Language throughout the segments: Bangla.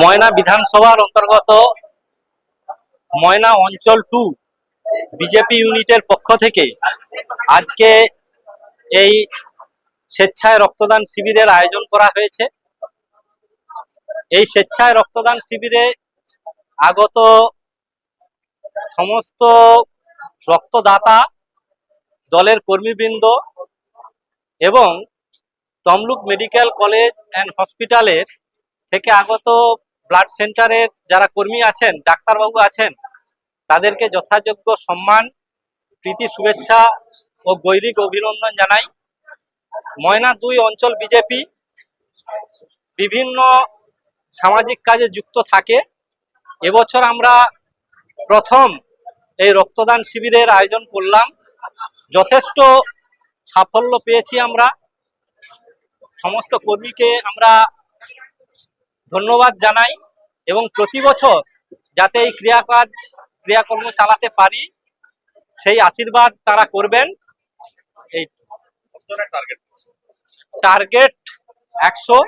ময়না বিধানসভার অন্তর্গত ময়না অঞ্চল টু বিজেপি ইউনিটের পক্ষ থেকে আজকে এই স্বেচ্ছায় রক্তদান শিবিরের আয়োজন করা হয়েছে। এই স্বেচ্ছায় রক্তদান শিবিরে আগত সমস্ত রক্তদাতা, দলের কর্মীবৃন্দ এবং তমলুক মেডিকেল কলেজ অ্যান্ড হসপিটালের থেকে আগত ব্লাড সেন্টারের যারা কর্মী আছেন, ডাক্তারবাবু আছেন, তাদেরকে যথাযোগ্য সম্মান, প্রীতি, শুভেচ্ছা ও গৈরিক অভিনন্দন জানাই। ময়না দুই অঞ্চল বিজেপি বিভিন্ন সামাজিক কাজে যুক্ত থাকে। এবছর আমরা প্রথম এই রক্তদান শিবিরের আয়োজন করলাম। যথেষ্ট সাফল্য পেয়েছি আমরা। সমস্ত কর্মীকে আমরা ধন্যবাদ জানাই এবং প্রতি বছর যাতে এই ক্রিয়াকাজ ক্রিয়াকর্ম চালাতে পারি সেই আশীর্বাদ তারা করবেন। এই টার্গেট একশো।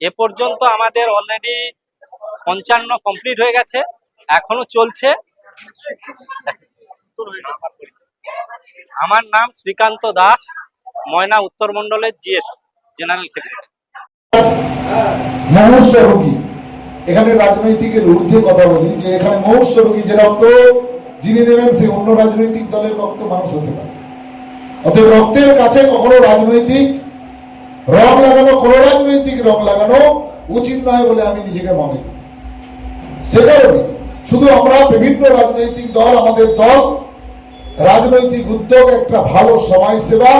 এ পর্যন্ত আমাদের অলরেডি পঞ্চান্ন কমপ্লিট হয়ে গেছে এখনও চলছে। আমার নাম শ্রীকান্ত দাস ময়না উত্তর মন্ডলের জিএস জেনারেল সেক্রেটারি। মহর্ষ রোগী। এখানে রাজনৈতিকের ঊর্ধ্বে কথা বলি যে এখানে মহর্ষ রোগী যে রক্ত যিনি নেবেন সে অন্য রাজনৈতিক দলের রক্ত মানুষ হতে পারে। অতএব রক্তের কাছে কখনো রাজনৈতিক রং লাগানো, কোন রাজনৈতিক রং লাগানো উচিত নয় বলে আমি নিজেকে মনে করি। সে কারণে শুধু আমরা বিভিন্ন রাজনৈতিক দল, আমাদের দল, রাজনৈতিক উদ্যোগ, একটা ভালো সমাজ সেবা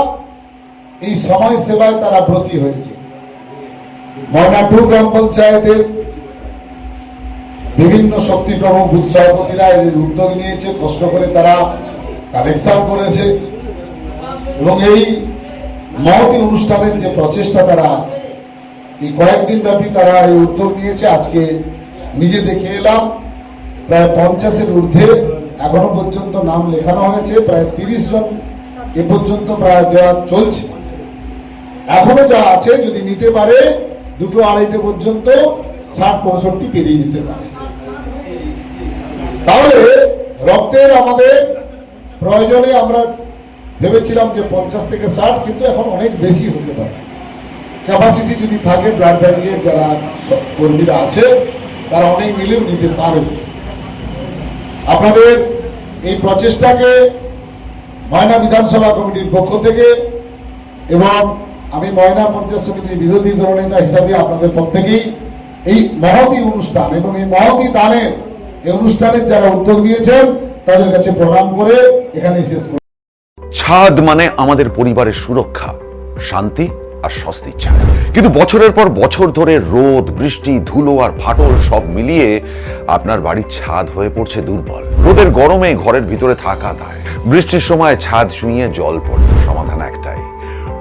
এই সমাজ সেবায় তারা ব্রতী হয়েছে। ময়না টু গ্রাম পঞ্চায়েতের বিভিন্ন শক্তি প্রমুখ বুথ সভাপতিরা এর উদ্যোগ নিয়েছে, কষ্ট করে তারা কালেকশন করেছে এবং এই মহতি অনুষ্ঠানের যে প্রচেষ্টা তারা, এই কয়েকদিন ব্যাপী তারা এই উদ্যোগ নিয়েছে। আজকে নিজে দেখে এলাম, প্রায় পঞ্চাশের ঊর্ধ্বে এখনও পর্যন্ত নাম লেখানো হয়েছে, প্রায় তিরিশ জন এ পর্যন্ত প্রায় দেওয়া চলছে। এখনও যা আছে যদি নিতে পারে দুটো আড়াইটে পর্যন্ত ষাট পঁয়ষট্টি পেরিয়ে যেতে পারে। তাহলে রক্তের আমাদের প্রয়োজনে আমরা ভেবেছিলাম যে পঞ্চাশ থেকে ষাট, কিন্তু এখন অনেক বেশি হতে পারে। ক্যাপাসিটি যদি থাকে ব্লাড ব্যাংকের যারা কর্মীরা আছে, তারা অনেক মিলেও নিতে পারে। আপনাদের এই প্রচেষ্টাকে ময়না বিধানসভা কমিটির পক্ষ থেকে এবং আমি ময়না পঞ্চায়েত সমিতির বিরোধী দলনেতা হিসাবে আপনাদের প্রত্যেকেই এই মহতি অনুষ্ঠান এবং এই মহতি দানের এই অনুষ্ঠানের যারা উদ্যোগ নিয়েছেন, তাদের কাছে প্রণাম করে এখানে শেষ করি ছাদ মানে আমাদের পরিবারের সুরক্ষা, শান্তি আর স্বস্তির ছায়া কিন্তু বছরের পর বছর ধরে রোদ, বৃষ্টি, ধুলো আর ফাটল সব মিলিয়ে আপনার বাড়ির ছাদ হয়ে পড়ছে দুর্বল। রোদের গরমে ঘরের ভিতরে থাকা দায়। বৃষ্টির সময় ছাদ ছুঁয়ে জল পড়ে সমাধান একটাই।